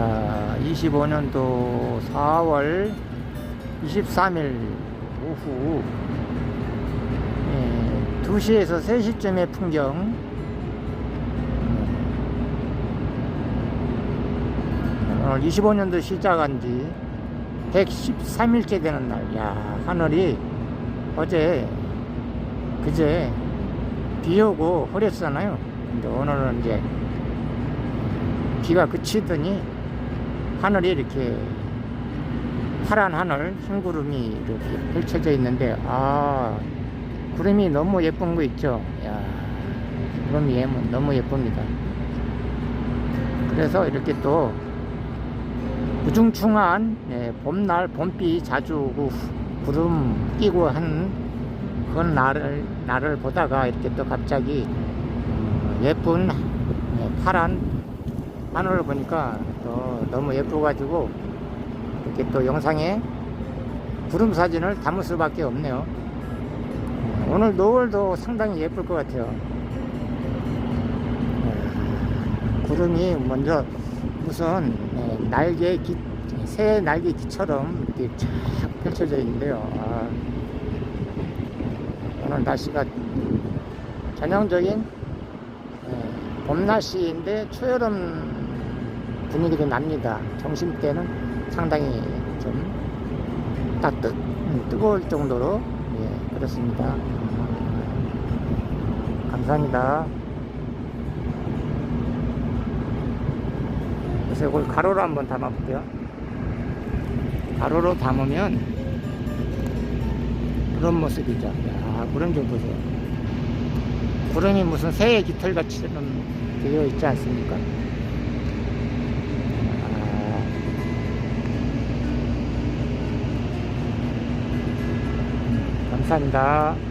자, 25년도 4월 23일 오후 예, 2시에서 3시쯤의 풍경 음, 오늘 25년도 시작한 지 113일째 되는 날. 야, 하늘이 어제 그제 비 오고 흐렸잖아요. 근데 오늘은 이제 비가 그치더니 하늘이 이렇게 파란 하늘, 흰 구름이 이렇게 펼쳐져 있는데, 아, 구름이 너무 예쁜 거 있죠? 야, 구름이 예- 너무 예쁩니다. 그래서 이렇게 또 우중충한 예, 봄날, 봄비 자주 오고 구름 끼고 한 그런 날을, 날을 보다가 이렇게 또 갑자기 어, 예쁜 예, 파란 하늘을 보니까 또 너무 예뻐가지고 이렇게 또 영상에 구름 사진을 담을 수밖에 없네요. 오늘 노을도 상당히 예쁠 것 같아요. 네, 구름이 먼저 무슨 네, 날개 기, 새 날개 기처럼 이렇게 쫙 펼쳐져 있는데요. 아, 오늘 날씨가 전형적인 네, 봄 날씨인데 초여름 분위기도 납니다. 점심 때는 상당히 좀 따뜻, 음, 뜨거울 정도로 예, 그렇습니다. 감사합니다. 그래서 이걸 가로로 한번 담아볼게요. 가로로 담으면 그런 모습이죠. 야, 구름 좀 보세요. 구름이 무슨 새의 깃털같이처럼 되어 있지 않습니까? 감사합니다.